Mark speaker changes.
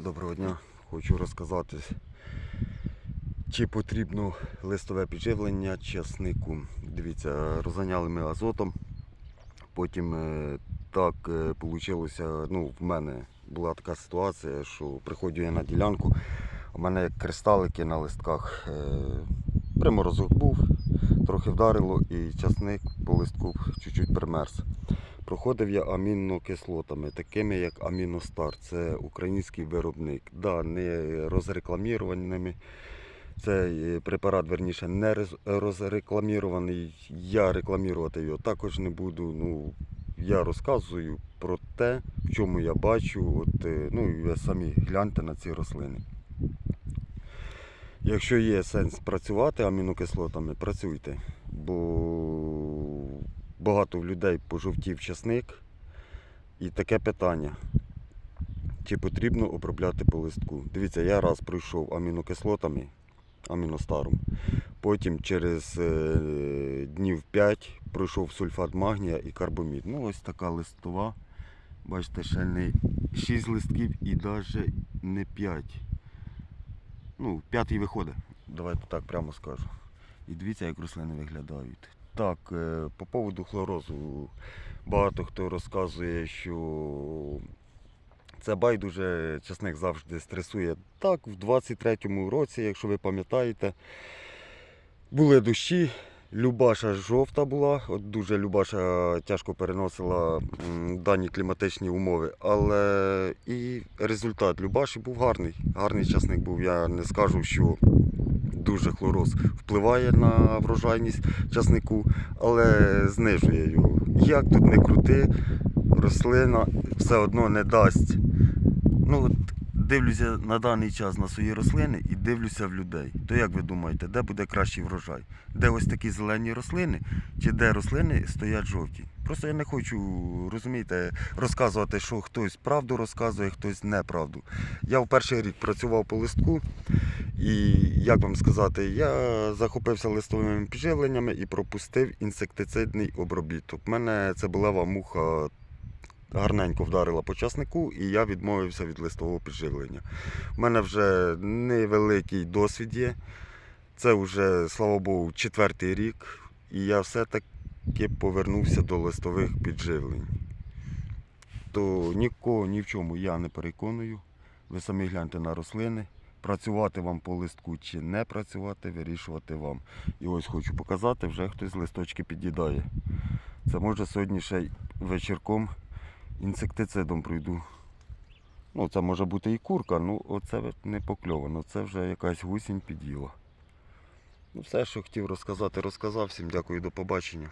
Speaker 1: Доброго дня. Хочу розказати, чи потрібно листове підживлення часнику. Дивіться, розганяли ми азотом. Потім е, так вийшло, ну, в мене була така ситуація, що приходжу я на ділянку, у мене кристалики на листках. Е, приморозок був, трохи вдарило і часник по листку чуть-чуть примерз. Проходив я амінокислотами, такими як Аміностар. Це український виробник. Да, не розрекламірованими. Цей е, препарат, верніше, не розрекламірований. Я рекламувати його також не буду. Ну, я розказую про те, в чому я бачу. От, е, ну, ви самі гляньте на ці рослини. Якщо є сенс працювати амінокислотами, працюйте. Бо багато в людей пожовтів часник. І таке питання. Чи потрібно обробляти по листку? Дивіться, я раз пройшов амінокислотами, аміностаром. Потім через е, днів 5 пройшов сульфат магнія і карбомід. Ну, ось така листова. Бачите, ще не 6 листків і навіть не 5. Ну, п'ятий виходить. Давайте так прямо скажу. І дивіться, як рослини виглядають. Так, е, по поводу хлорозу. Багато хто розказує, що це байдуже часник завжди стресує. Так, в 23-му році, якщо ви пам'ятаєте, були дощі. Любаша жовта була, от дуже Любаша тяжко переносила дані кліматичні умови. Але і результат Любаші був гарний. Гарний часник був. Я не скажу, що дуже хлороз впливає на врожайність часнику, але знижує його. Як тут не крути, рослина все одно не дасть. Ну, от дивлюся на даний час на свої рослини і дивлюся в людей. То як ви думаєте, де буде кращий врожай? Де ось такі зелені рослини, чи де рослини стоять жовті? Просто я не хочу, розумієте, розказувати, що хтось правду розказує, хтось неправду. Я в перший рік працював по листку, і як вам сказати, я захопився листовими підживленнями і пропустив інсектицидний обробіток. У мене цибулева муха гарненько вдарила по часнику, і я відмовився від листового підживлення. У мене вже невеликий досвід є. Це вже, слава Богу, четвертий рік, і я все-таки повернувся до листових підживлень. То нікого ні в чому я не переконую. Ви самі гляньте на рослини. Працювати вам по листку чи не працювати, вирішувати вам. І ось хочу показати, вже хтось листочки під'їдає. Це може сьогодні ще вечірком інсектицидом пройду. Ну, це може бути і курка, ну оце не покльовано, це вже якась гусінь під'їла. Ну, все, що хотів розказати, розказав. Всім дякую, до побачення.